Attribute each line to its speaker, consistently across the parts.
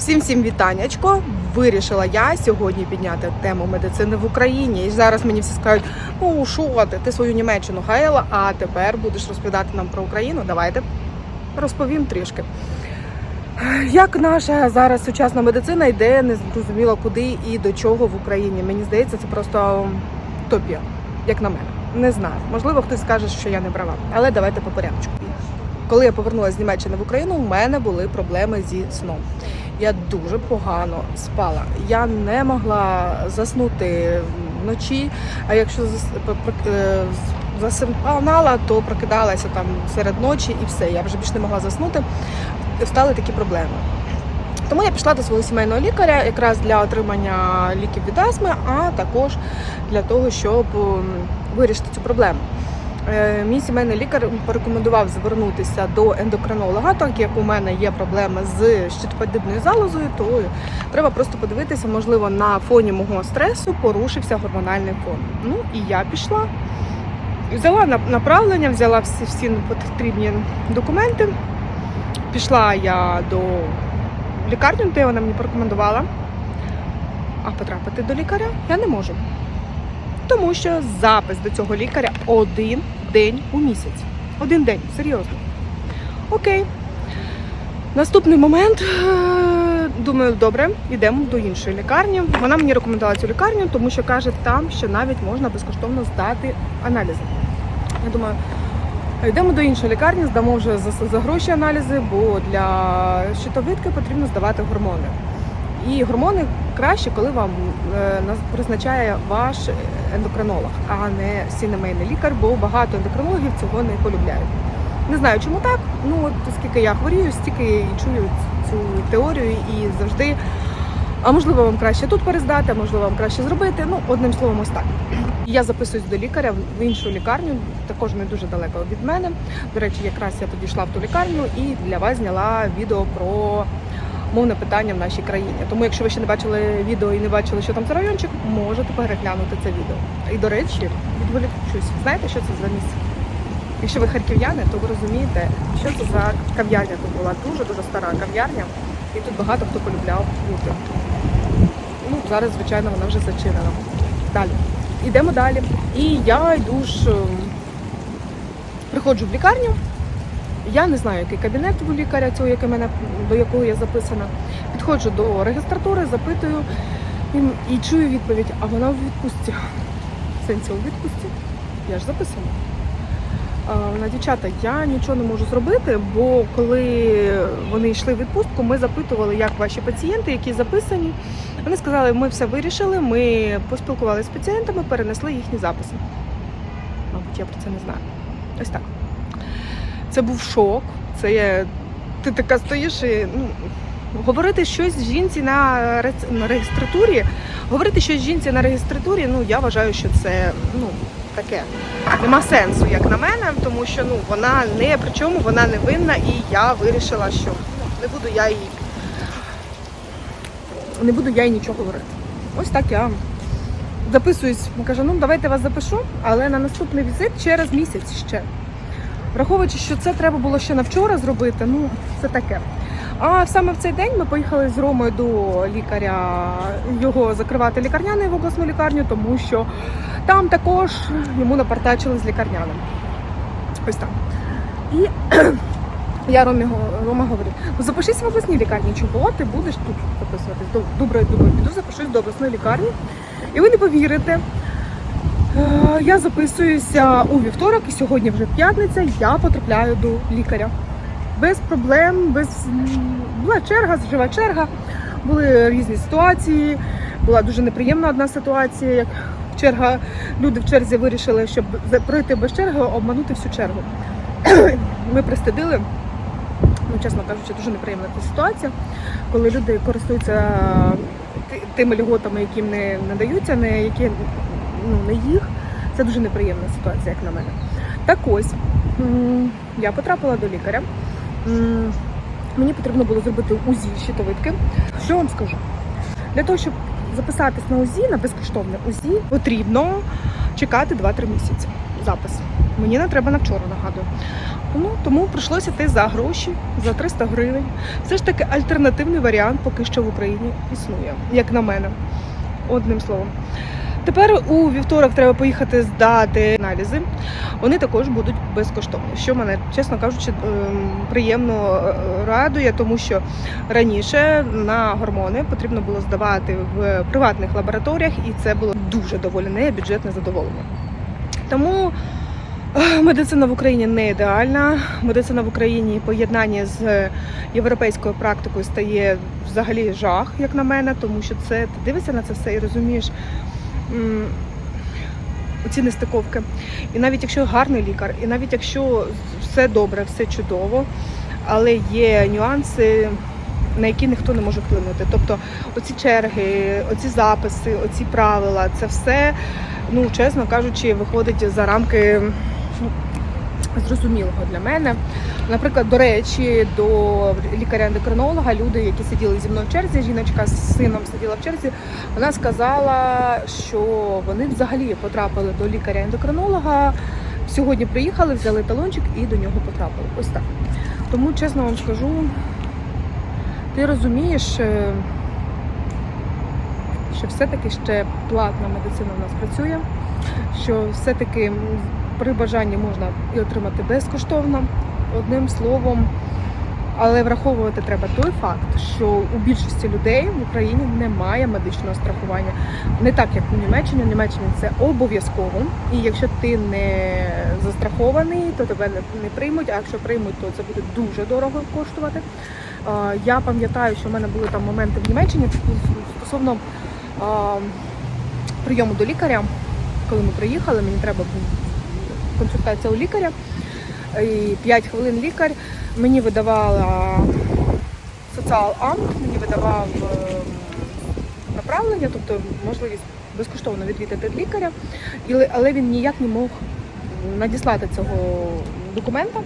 Speaker 1: Всім всім вітаннячко. Вирішила я сьогодні підняти тему медицини в Україні. І зараз мені всі скажуть, ну що ти, ти свою Німеччину гаяла, а тепер будеш розповідати нам про Україну. Давайте розповім трішки. Як наша зараз сучасна медицина йде, не зрозуміло куди і до чого в Україні. Мені здається, це просто топія, як на мене. Не знаю. Можливо, хтось скаже, що я не права. Але давайте по порядку. Коли я повернулася з Німеччини в Україну, у мене були проблеми зі сном. Я дуже погано спала. Я не могла заснути вночі. А якщо е, засинала, то прокидалася там серед ночі і все. Я вже більше не могла заснути. Стали такі проблеми. Тому я пішла до свого сімейного лікаря якраз для отримання ліків від астми, а також для того, щоб вирішити цю проблему. Е, Мій сімейний лікар порекомендував звернутися до ендокринолога, так як у мене є проблеми з щитоподібною залозою, то треба просто подивитися, можливо, на фоні мого стресу порушився гормональний фон. Ну і я пішла, взяла направлення, взяла всі, всі потрібні документи. Пішла я до лікарні, де вона мені порекомендувала. А потрапити до лікаря я не можу. Тому що запис до цього лікаря один день у місяць. Один день, серйозно. Окей. Наступний момент. е, Думаю, добре, йдемо до іншої лікарні. Вона мені рекомендувала цю лікарню, тому що каже там, що навіть можна безкоштовно здати аналізи. Я думаю, йдемо до іншої лікарні, здамо вже за, за гроші аналізи, бо для щитовидки потрібно здавати гормони. І гормони краще, коли вам е, призначає ваш ендокринолог, а не сімейний лікар, бо багато ендокринологів цього не полюбляють. Не знаю, чому так. Ну от скільки я хворію, стільки і чую цю теорію і завжди. А можливо, вам краще тут перездати, а можливо, вам краще зробити. Ну, одним словом, ось так. Я записуюсь до лікаря в іншу лікарню, також не дуже далеко від мене. До речі, якраз я тоді йшла в ту лікарню і для вас зняла відео про мовне питання в нашій країні. Тому, якщо ви ще не бачили відео і не бачили, що там за райончик, можете переглянути це відео. І до речі, відволічусь. Знаєте, що це за місце? Якщо ви харків'яни, то ви розумієте, що це за кав'ярня тут була. Дуже дуже стара кав'ярня, і тут багато хто полюбляв бути. Ну, зараз, звичайно, вона вже зачинена. Далі. Йдемо далі. І я йду ж ем, приходжу в лікарню. Я не знаю, який кабінет у лікаря цього, який мене, до якого я записана. Підходжу до регістратури, запитую і, чую відповідь, а вона у відпустці. Сенсі у відпустці. Я ж записана. А, Вона, дівчата, я нічого не можу зробити, бо коли вони йшли в відпустку, ми запитували, як ваші пацієнти, які записані. Вони сказали, ми все вирішили, ми поспілкувалися з пацієнтами, перенесли їхні записи. Мабуть, я про це не знаю. Ось так. Це був шок. Це є... ти така стоїш і ну, говорити щось жінці на, реєстратурі. Говорити щось жінці на реєстратурі, ну я вважаю, що це ну, таке. Нема сенсу, як на мене, тому що ну, вона не при чому, вона не винна, і я вирішила, що ну, не буду я їй не буду я їй нічого говорити. Ось так я записуюсь. Кажу, ну давайте вас запишу, але на наступний візит через місяць ще. Враховуючи, що це треба було ще на вчора зробити, ну це таке. А саме в цей день ми поїхали з Ромою до лікаря його закривати лікарняний в обласну лікарню, тому що там також йому напартачили з лікарняним. Ось так. І я Ромі, Рома говорю, запишись в обласній лікарні, чого ти будеш тут записуватись? Доб- Добре, думаю, піду запишусь до обласної лікарні. І ви не повірите, Я записуюся у вівторок, і сьогодні вже п'ятниця. Я потрапляю до лікаря. Без проблем, без була черга, жива черга. Були різні ситуації. Була дуже неприємна одна ситуація. Як черга, люди в черзі вирішили, щоб пройти без черги, обманути всю чергу. Ми пристидили. Ну, чесно кажучи, дуже неприємна ця ситуація, коли люди користуються тими льготами, яким не надаються, не які ну, не їх. Це дуже неприємна ситуація, як на мене. Так ось я потрапила до лікаря. Мені потрібно було зробити УЗІ щитовидки. Що вам скажу? Для того, щоб записатись на УЗІ, на безкоштовне УЗІ, потрібно чекати 2-3 місяці запис. Мені не треба на вчора, нагадую. Ну, тому прийшлося йти за гроші, за 300 гривень. Все ж таки альтернативний варіант поки що в Україні існує, як на мене. Одним словом. Тепер у вівторок треба поїхати здати аналізи. Вони також будуть безкоштовні, що мене, чесно кажучи, ем, приємно е, радує, тому що раніше на гормони потрібно було здавати в приватних лабораторіях, і це було дуже доволі не бюджетне задоволення. Тому е, медицина в Україні не ідеальна. Медицина в Україні поєднання з європейською практикою стає взагалі жах, як на мене, тому що це ти дивишся на це все і розумієш м, оці нестиковки. І навіть якщо гарний лікар, і навіть якщо все добре, все чудово, але є нюанси, на які ніхто не може вплинути. Тобто оці черги, оці записи, оці правила, це все, ну чесно кажучи, виходить за рамки ну, зрозумілого для мене. Наприклад, до речі, до лікаря-ендокринолога люди, які сиділи зі мною в черзі, жіночка з сином сиділа в черзі, вона сказала, що вони взагалі потрапили до лікаря-ендокринолога. Сьогодні приїхали, взяли талончик і до нього потрапили. Ось так. Тому чесно вам скажу, ти розумієш, е, що все-таки ще платна медицина в нас працює, що все-таки при бажанні можна і отримати безкоштовно, одним словом. Але враховувати треба той факт, що у більшості людей в Україні немає медичного страхування. Не так, як у Німеччині. В Німеччині це обов'язково. І якщо ти не застрахований, то тебе не, приймуть. А якщо приймуть, то це буде дуже дорого коштувати. Я пам'ятаю, що в мене були там моменти в Німеччині стосовно прийому до лікаря. Коли ми приїхали, мені треба була консультація у лікаря. І 5 хвилин лікар мені видавала соціал-амт, мені видавав е, направлення, тобто можливість безкоштовно відвідати лікаря, але він ніяк не мог надіслати цього документа.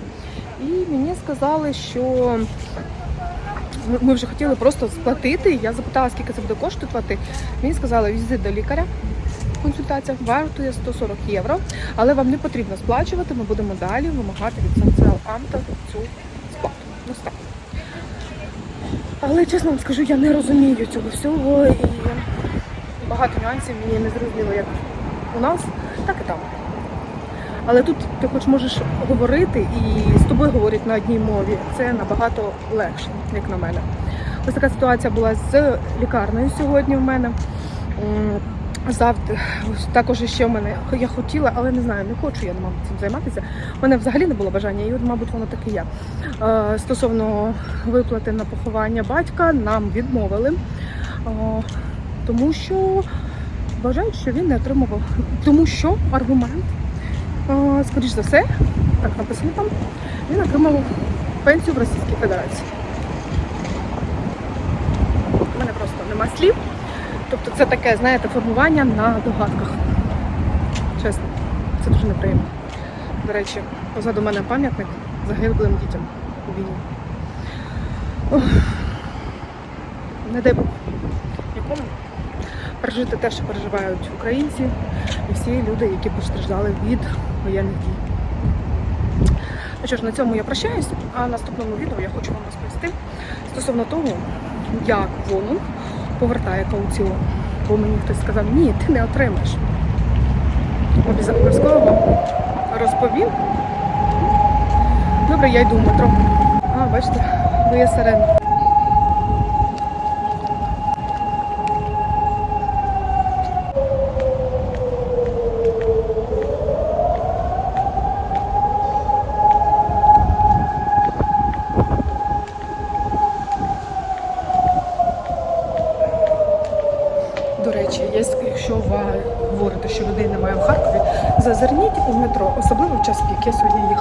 Speaker 1: І мені сказали, що ми вже хотіли просто сплатити. Я запитала, скільки це буде коштувати. Мені сказали, візит до лікаря. Консультація вартує 140 євро, але вам не потрібно сплачувати. Ми будемо далі вимагати від соціал-амта цю сплату. Ось так. Але чесно вам скажу, я не розумію цього всього і багато нюансів мені не зрозуміло, як у нас, так і там. Але тут ти хоч можеш говорити і з тобою говорять на одній мові. Це набагато легше, як на мене. Ось така ситуація була з лікарнею сьогодні в мене. Завтра також ще в мене я хотіла, але не знаю, не хочу я мабуть, цим займатися. У мене взагалі не було бажання, і от, мабуть, воно так і є. Е, Стосовно виплати на поховання батька, нам відмовили, Е, тому що вважають, що він не отримував. Тому що аргумент, е, скоріш за все, так написано там, він отримав пенсію в Російській Федерації. У мене просто нема слів. Тобто це таке, знаєте, формування на догадках. Чесно, це дуже неприємно. До речі, позаду мене пам'ятник загиблим дітям у війні. Не дай Бог нікому пережити те, що переживають українці і всі люди, які постраждали від воєнних дій. Ну що ж, на цьому я прощаюсь, а наступному відео я хочу вам розповісти стосовно того, як Волун повертає кауціон. Бо мені хтось сказав, ні, ти не отримаєш. Обов'язково вам розповів. Добре, я йду в метро. А, бачите, виє сирена. До речі, є- якщо ви говорите, що людей немає в Харкові, зазирніть у метро, особливо в час пік. Я сьогодні їхала.